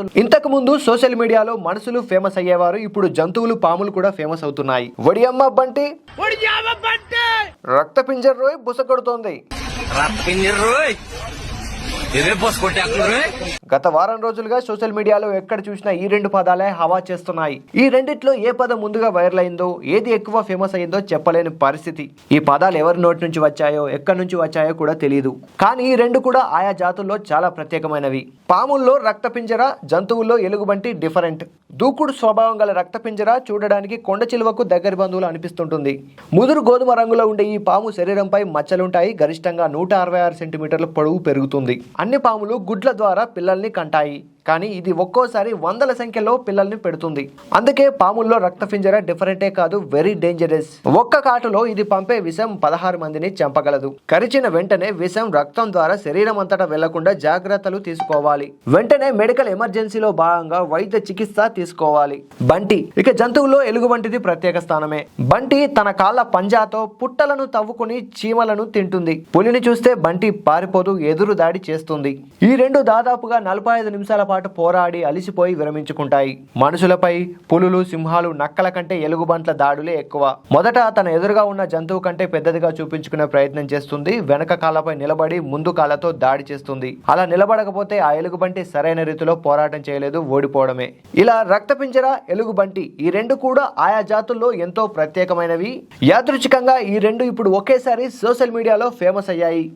జాతులు ఇంతకు ముందు సోషల్ మీడియాలో మనుషులు ఫేమస్ అయ్యేవారు ఇప్పుడు జంతువులు పాములు కూడా ఫేమస్ అవుతున్నాయి. వడియమ్మ బంటి. రక్త పింజర్ రోయ్ బుస కొడుతోంది. గత వారం రోజులుగా సోషల్ మీడియాలో ఎక్కడ చూసినా ఈ రెండు పదాలే హవా చేస్తున్నాయి. ఈ రెండిట్లో ఏ పదం ముందుగా వైరల్ అయిందో ఏది ఎక్కువ ఫేమస్ అయిందో చెప్పలేని పరిస్థితి. ఈ పదాలు ఎవరి నోటి నుంచి వచ్చాయో ఎక్కడి నుంచి వచ్చాయో కూడా తెలియదు కానీ ఈ రెండు కూడా ఆయా జాతుల్లో చాలా ప్రత్యేకమైనవి. పాముల్లో రక్తపింజర జంతువుల్లో ఎలుగుబంటి డిఫరెంట్. దూకుడు స్వభావం గల రక్తపింజర చూడడానికి కొండ చిలువకు దగ్గరి బంధువులు అనిపిస్తుంటుంది. ముదురు గోధుమ రంగులో ఉండే ఈ పాము శరీరంపై మచ్చలుంటాయి. గరిష్టంగా నూట అరవై ఆరు సెంటీమీటర్ల పొడవు పెరుగుతుంది. అన్ని పాములు గుడ్ల ద్వారా పిల్లల్ని కంటాయి. కానీ ఇది ఒక్కోసారి వందల సంఖ్యలో పిల్లల్ని పెడుతుంది. అందుకే పాముల్లో రక్తపింజర డిఫరెంటే కాదు వెరీ డేంజరస్ ఒక్క కాటులో ఇది పంపే విషం పదహారు మందిని చంపగలదు. కరిచిన వెంటనే విషం రక్తం ద్వారా శరీరం అంతటా వెళ్ళకుండా జాగ్రత్తలు తీసుకోవాలి. వెంటనే మెడికల్ ఎమర్జెన్సీలో భాగంగా వైద్య చికిత్స తీసుకోవాలి. బంటి ఇక జంతువులో ఎలుగు వంటిది ప్రత్యేక స్థానమే. బంటి తన కాళ్ళ పంజాతో పుట్టలను తవ్వుకుని చీమలను తింటుంది. పులిని చూస్తే బంటి పారిపోతూ ఎదురు దాడి చేస్తుంది. ఈ రెండు దాదాపుగా నలభై ఐదు నిమిషాల పాటు పోరాడి అలిసిపోయి విరమించుకుంటాయి. మనుషులపై పులులు సింహాలు నక్కల కంటే ఎలుగుబంట్ల దాడులే ఎక్కువ. మొదట తన ఎదురుగా ఉన్న జంతువు కంటే పెద్దదిగా చూపించుకునే ప్రయత్నం చేస్తుంది. వెనక కాళ్ళపై నిలబడి ముందు కాళ్ళతో దాడి చేస్తుంది. అలా నిలబడకపోతే ఆ ఎలుగుబంటి సరైన రీతిలో పోరాటం చేయలేదు ఓడిపోవడమే. ఇలా రక్తపింజర ఎలుగుబంటి ఈ రెండు కూడా ఆయా జాతుల్లో ఎంతో ప్రత్యేకమైనవి. యాదృచ్ఛికంగా ఈ రెండు ఇప్పుడు ఒకేసారి సోషల్ మీడియాలో ఫేమస్ అయ్యాయి.